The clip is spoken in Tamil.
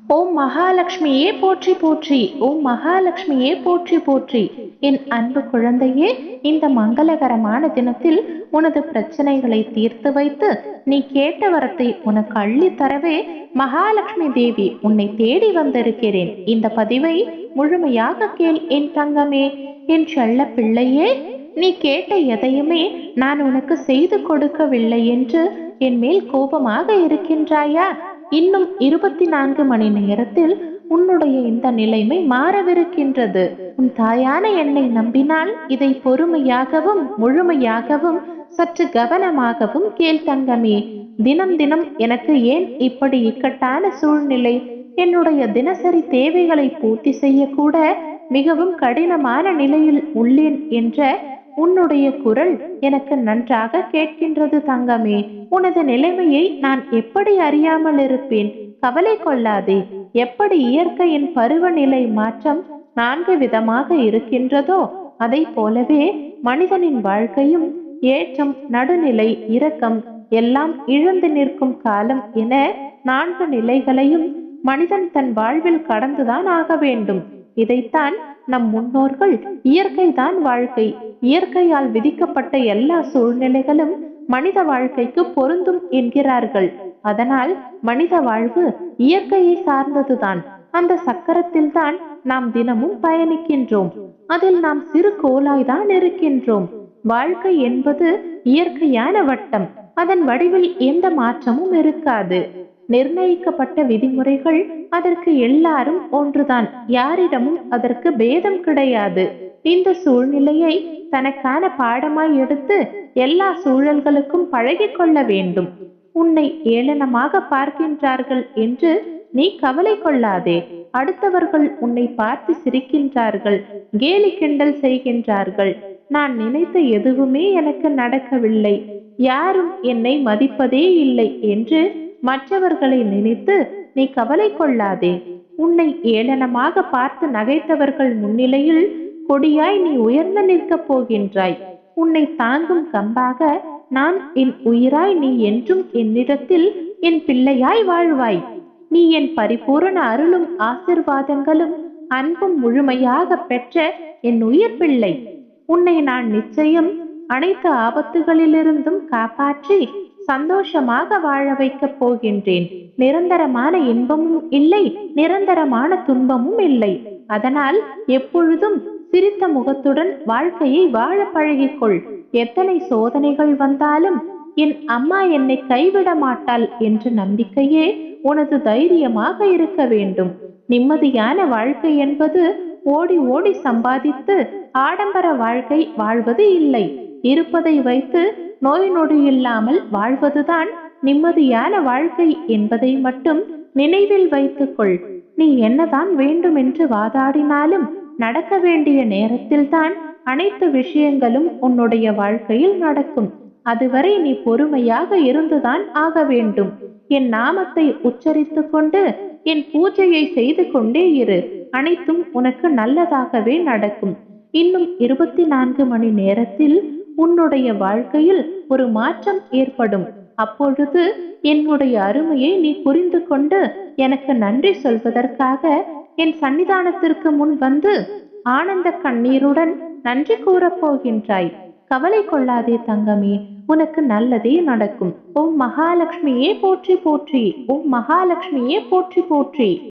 ஓம் மகாலட்சுமியே போற்றி போற்றி ஓம் மகாலட்சுமியே போற்றி போற்றி. என் அன்பு குழந்தையே இந்த மங்களகரமான தினத்தில் உனது பிரச்சனைகளை தீர்த்து வைத்து நீ கேட்ட வரத்தை உனக்கு அள்ளி தரவே மகாலட்சுமி தேவி உன்னை தேடி வந்திருக்கிறேன். இந்த பதிவை முழுமையாக கேள் என் தங்கமே. என் செல்ல பிள்ளையே நீ கேட்ட எதையுமே நான் உனக்கு செய்து கொடுக்கவில்லை என்று என் மேல் கோபமாக இருக்கின்றாயா? இன்னும் இருபத்தி நான்கு மணி நேரத்தில் உன்னுடைய இந்த நிலைமை மாறவிருக்கின்றது. உன் தாயான என்னை நம்பினால் இதை பொறுமையாகவும் முழுமையாகவும் சற்று கவனமாகவும் கேள் தங்கமே. தினம் தினம் எனக்கு ஏன் இப்படி இக்கட்டான சூழ்நிலை? என்னுடைய தினசரி தேவைகளை பூர்த்தி செய்யக்கூட மிகவும் கடினமான நிலையில் உள்ளேன் என்ற உன்னுடைய குரல் எனக்கு நன்றாக கேட்கின்றது தங்கமே. உனது நிலைமையை நான் எப்படி அறியாமல் இருப்பேன்? கவலை கொள்ளாதே. எப்படி இயற்கையின் பருவநிலை மாற்றம் நான்கு விதமாக இருக்கின்றதோ அதை போலவே மனிதனின் வாழ்க்கையும் ஏற்றம் நடுநிலை இரக்கம் எல்லாம் இழந்து நிற்கும் காலம் என நான்கு நிலைகளையும் மனிதன் தன் வாழ்வில் கடந்துதான் ஆக வேண்டும். இதைத்தான் நம் முன்னோர்கள் இயற்கைதான் வாழ்க்கை. இயற்கையால் விதிக்கப்பட்ட எல்லா சூழ்நிலைகளும் மனித வாழ்க்கைக்கு பொருந்தும் என்கிறார்கள். அதனால் மனித வாழ்வு இயற்கையை சார்ந்ததுதான். அந்த சக்கரத்தில் தான் நாம் தினமும் பயணிக்கின்றோம். அதில் நாம் சிறு கோலாய்தான் இருக்கின்றோம். வாழ்க்கை என்பது இயற்கையான வட்டம். அதன் வடிவில் எந்த மாற்றமும் இருக்காது. நிர்ணயிக்கப்பட்ட விதிமுறைகள் அதற்கு எல்லாரும் ஒன்றுதான். யாரிடமும் அதற்கு பேதம் கிடையாது. இந்த சூழ்நிலையை தனக்கான பாடமாய் எடுத்து எல்லா சூழல்களுக்கும் பழகிக் கொள்ள வேண்டும். உன்னை ஏளனமாக பார்க்கின்றார்கள் என்று நீ கவலை கொள்ளாதே. அடுத்தவர்கள் உன்னை பார்த்து சிரிக்கின்றார்கள் கேலி கிண்டல் செய்கின்றார்கள். நான் நினைத்த எதுவுமே எனக்கு நடக்கவில்லை. யாரும் என்னை மதிப்பதே இல்லை என்று மற்றவர்களை நினைத்து நீ கவலை கொள்ளாதே. உன்னை ஏளனமாக பார்த்து நகைத்தவர்கள் முன்னிலையில் கொடியாய் நீ உயர்ந்து நிற்கப் போகின்றாய். உன்னை தாங்கும் கம்பாக நான் என் உயிராய் நீ என்றும் என்னிடத்தில் என் பிள்ளையாய் வாழ்வாய். நீ என் பரிபூரண அருளும் ஆசிர்வாதங்களும் அன்பும் முழுமையாக பெற்ற என் உயிர் பிள்ளை. உன்னை நான் நிச்சயம் அனைத்து ஆபத்துகளிலிருந்தும் காப்பாற்றி சந்தோஷமாக வாழ வைக்கப் போகின்றேன். நிரந்தரமான இன்பமும் இல்லை நிரந்தரமான துன்பமும் இல்லை. அதனால் எப்பொழுதும் சிரித்த முகத்துடன் வாழ்க்கையை வாழ பழகிக்கொள். எத்தனை சோதனைகள் வந்தாலும் என் அம்மா என்னை கைவிட மாட்டாள் என்ற நம்பிக்கையே உனது தைரியமாக இருக்க வேண்டும். நிம்மதியான வாழ்க்கை என்பது ஓடி ஓடி சம்பாதித்து ஆடம்பர வாழ்க்கை வாழ்வது இல்லை. இருப்பதை வைத்து நோய் நொடி இல்லாமல் வாழ்வதுதான் நிம்மதியான வாழ்க்கை என்பதை மட்டும் நினைவில் வைத்துக்கொள். நீ என்னதான் வேண்டும் என்று வாதாடினாலும் நடக்க வேண்டிய நேரத்தில்தான் அனைத்து விஷயங்களும் உன்னுடைய வாழ்க்கையில் நடக்கும். அதுவரை நீ பொறுமையாக இருந்துதான் ஆக வேண்டும். என் நாமத்தை உச்சரித்து கொண்டு என் பூஜையை செய்து கொண்டே இரு. அனைத்தும் உனக்கு நல்லதாகவே நடக்கும். இன்னும் இருபத்தி நான்கு மணி நேரத்தில் உன்னுடைய வாழ்க்கையில் ஒரு மாற்றம் ஏற்படும். அப்பொழுது என்னுடைய அருமையை நீ புரிந்து கொண்டு எனக்கு நன்றி சொல்வதற்காக என் சன்னிதானத்திற்கு முன் வந்து ஆனந்த கண்ணீருடன் நன்றி கூறப் போகின்றாய். கவலை கொள்ளாதே தங்கமே உனக்கு நல்லதே நடக்கும். ஓம் மகாலட்சுமியே போற்றி போற்றி ஓம் மகாலட்சுமியே போற்றி போற்றி.